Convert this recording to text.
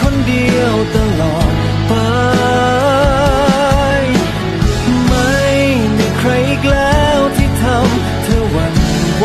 คนเดียวตลอดไป ไม่มีใครอีกแล้วที่ทำเธอหวั่นไหว